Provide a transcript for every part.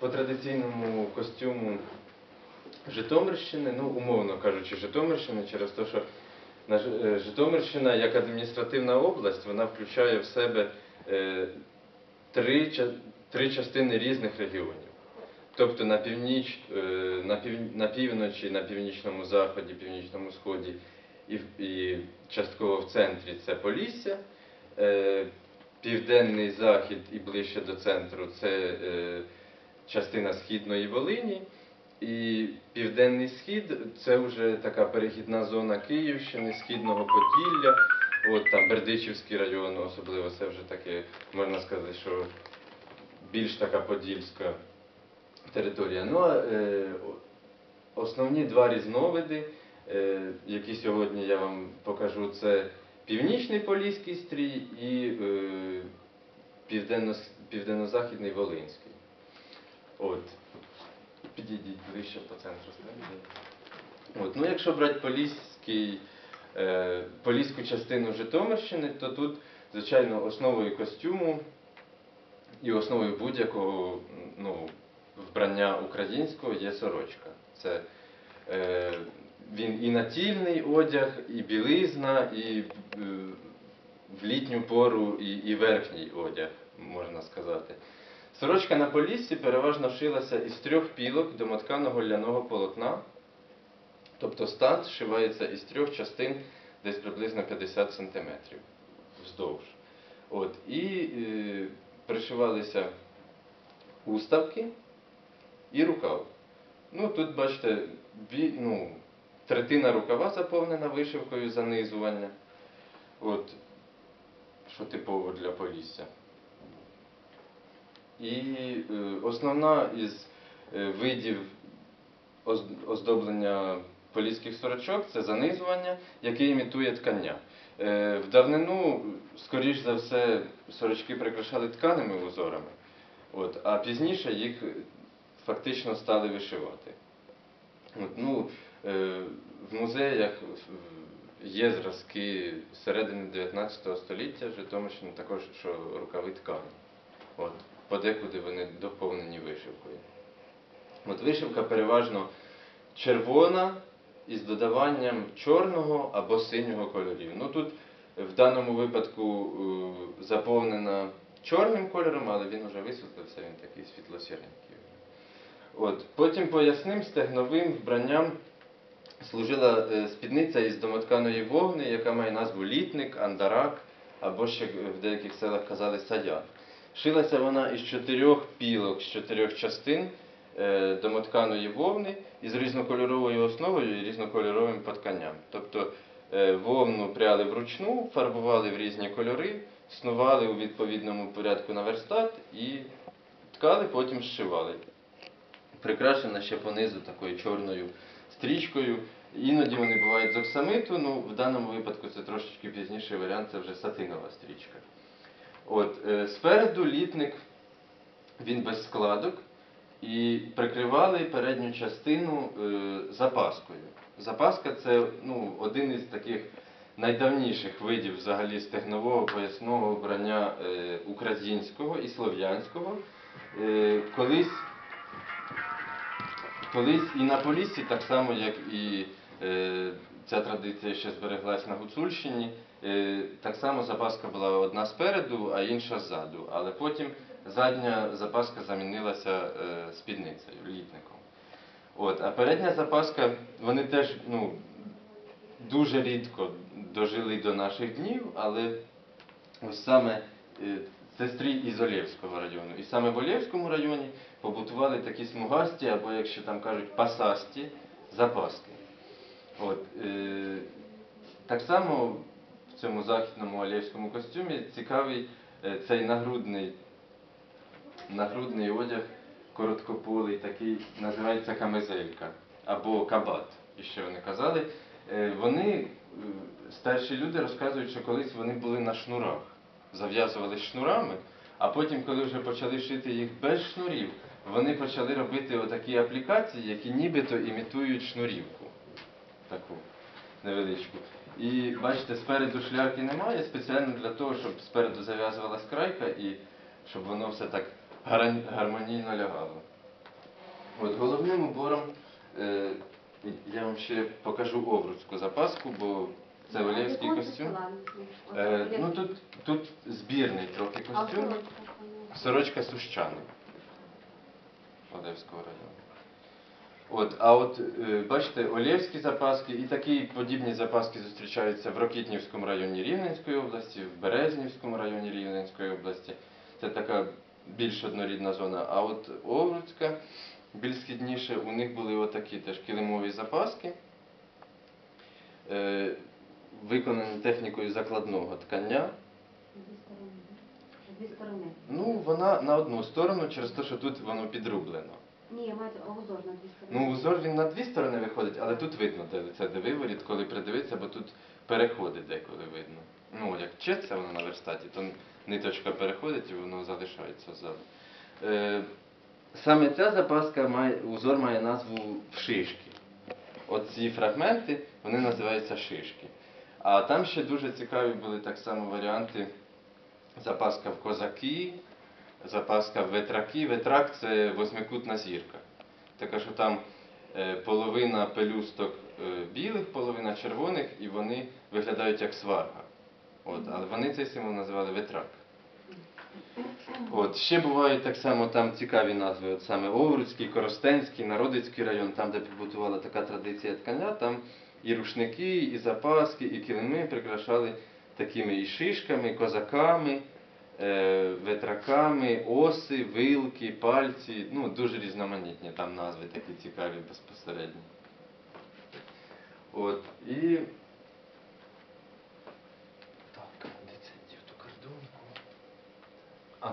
по традиційному костюму Житомирщини, ну, умовно кажучи, Житомирщини, через те, що е, Житомирщина як адміністративна область, вона включає в себе е, три, три частини різних регіонів. Тобто на північ, е, на, пів, на півночі, на північному заході, північному сході і, і частково в центрі це Полісся, південний захід і ближче до центру це частина східної Волині. І південний схід це вже така перехідна зона Київщини, східного Поділля, от там Бердичівський район, особливо це вже таке, можна сказати, що більш така подільська територія. Ну а е, основні два різновиди, е, які сьогодні я вам покажу, це північний Поліський стрій і е, південно-західний Волинський. От. Підійдіть ближче по центру. От. Ну, якщо брати е, Поліську частину Житомирщини, то тут, звичайно, основою костюму і основою будь-якого ну, вбрання українського є сорочка. Це е, він і натільний одяг, і білизна, і е, в літню пору, і, і верхній одяг, можна сказати. Сорочка на поліссі переважно шилася із трьох пілок домотканого ляного полотна, тобто стан зшивається із трьох частин десь приблизно 50 см вздовж. От, і е, пришивалися уставки і рукав. Ну, тут, бачите, бі, ну, третина рукава заповнена вишивкою занизування. От, що типово для полісся. І е, основна із е, видів оздоблення поліських сорочок це занизування, яке імітує ткання. Е, в давнину, скоріш за все, сорочки прикрашали тканими узорами, а пізніше їх фактично стали вишивати. Ну, в музеях є зразки середини 19 століття Житомирщини також, що рукави ткані. От, подекуди вони доповнені вишивкою. От вишивка переважно червона із додаванням чорного або синього кольорів. Ну тут в даному випадку е, заповнена чорним кольором, але він вже висвітлився, він такий світло-сіренький. От. Потім поясним стегновим вбранням служила е, спідниця із домотканої вовни, яка має назву літник, андарак, або ще в деяких селах казали садян. Шилася вона із чотирьох пілок, з чотирьох частин е, домотканої вовни із різнокольоровою основою і різнокольоровим потканням. Тобто е, вовну пряли вручну, фарбували в різні кольори, снували у відповідному порядку на верстат і ткали, потім зшивали. Прикрашена ще понизу такою чорною стрічкою. Іноді вони бувають з оксамиту, ну в даному випадку це трошечки пізніший варіант, це вже сатинова стрічка. От, е, спереду літник, він без складок, і прикривали передню частину е, запаскою. Запаска це ну, один із таких найдавніших видів взагалі стегнового поясного вбрання е, українського і слов'янського. Колись, колись і на Поліссі, так само як і ця традиція ще збереглась на Гуцульщині. Е, Так само запаска була одна спереду, а інша ззаду. Але потім задня запаска замінилася е, спідницею, літником. От, а передня запаска, вони теж ну, дуже рідко дожили до наших днів, але ось саме це із Олєвського району. І саме в Олєвському районі побутували такі смугасті, або, якщо там кажуть, пасасті запаски. От, е, так само в цьому західному олєвському костюмі цікавий е, цей нагрудний, нагрудний одяг короткополий, такий називається камизелька або кабат, і ще вони казали. Е, вони, е, старші люди, розказують, що колись вони були на шнурах, зав'язувались шнурами, а потім, коли вже почали шити їх без шнурів, вони почали робити отакі аплікації, які нібито імітують шнурівку таку невеличку. І бачите, спереду шлярки немає, спеціально для того, щоб спереду зав'язувалась крайка і щоб воно все так гармонійно лягало. От головним убором е, я вам ще покажу овруцьку запаску, бо це олівський костюм. Е, ну тут, тут збірний трохи костюм. Сорочка Сущани Олевського району. От, а от е, бачите, Олєвські запаски і такі подібні запаски зустрічаються в Рокітнівському районі Рівненської області, в Березнівському районі Рівненської області. Це така більш однорідна зона. А от Овруцька, більш східніше, у них були отакі теж килимові запаски, е, виконані технікою закладного ткання. Ну, вона на одну сторону, через те, що тут воно підрублено. Ні, я маю узор на дві сторони. Ну, узор він на дві сторони виходить, але тут видно, де лице, де виворіт, коли придивитися, бо тут переходить деколи видно. Ну, як вчиться воно на верстаті, то ниточка переходить і воно залишається ззаду. Е, саме ця запаска має, узор має назву шишки. Оці фрагменти, вони називаються шишки. А там ще дуже цікаві були так само варіанти запаска в козаки, запаска ветраки. Ветрак це восьмикутна зірка. Така, що там е, половина пелюсток е, білих, половина червоних, і вони виглядають як сварга. От, але вони цей символ називали ветрак. От, ще бувають так само там цікаві назви, от саме Овруцький, Коростенський, Народицький район, там, де побутувала така традиція ткання, там і рушники, і запаски, і килими прикрашали такими і шишками, і козаками, е, ветраками, оси, вилки, пальці. Ну, дуже різноманітні там назви такі цікаві безпосередньо. От, і. Так, де це дів ту кордонку? А.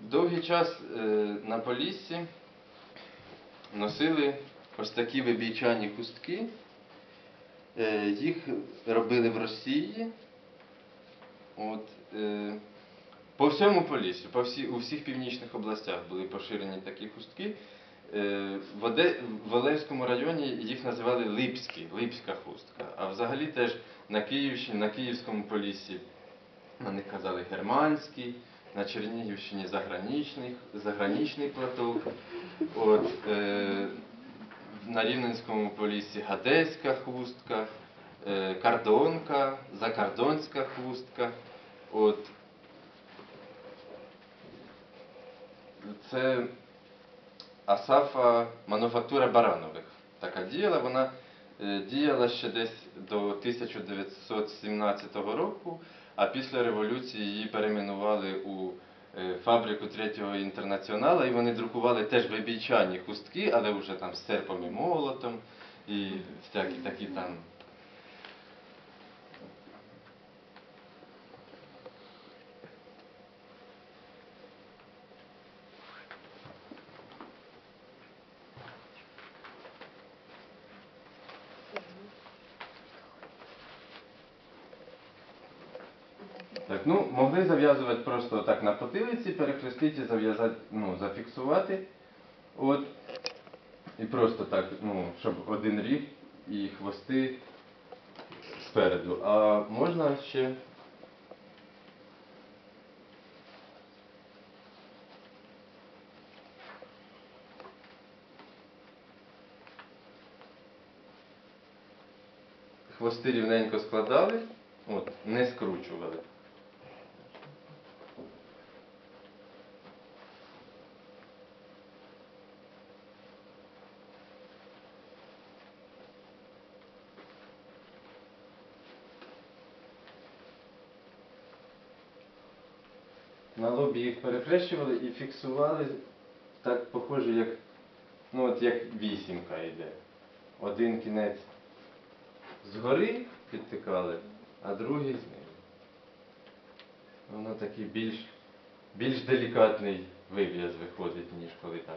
Довгий час е, на Поліссі носили ось такі вибійчані хустки. Е, їх робили в Росії. От, е, по всьому Поліссю, по всі, у всіх північних областях були поширені такі хустки. Е, в, Оде, в Олевському районі їх називали Липські, Липська хустка. А взагалі теж на Київщині, на Київському Поліссі на них казали германський, на Чернігівщині заграничний, заграничний платок. От, е, на Рівненському полісі гадейська хустка, е, кардонка, закардонська хустка. От. Це Асафа мануфактура Баранових. Така діяла. Вона е, діяла ще десь до 1917 року, а після революції її перейменували у фабрику третього інтернаціонала, і вони друкували теж вибійчані хустки, але вже там з серпом і молотом, і всякі такі там. Так, ну, могли зав'язувати просто так на потилиці, перехрестити, зав'язати, ну, зафіксувати. От. І просто так, ну, щоб один ріг і хвости спереду. А можна ще. Хвости рівненько складали, от, не скручували. На лобі їх перехрещували і фіксували так похоже, як, ну, от як вісімка йде. Один кінець згори підтикали, а другий знизу. Воно такий більш, більш делікатний вив'яз виходить, ніж коли там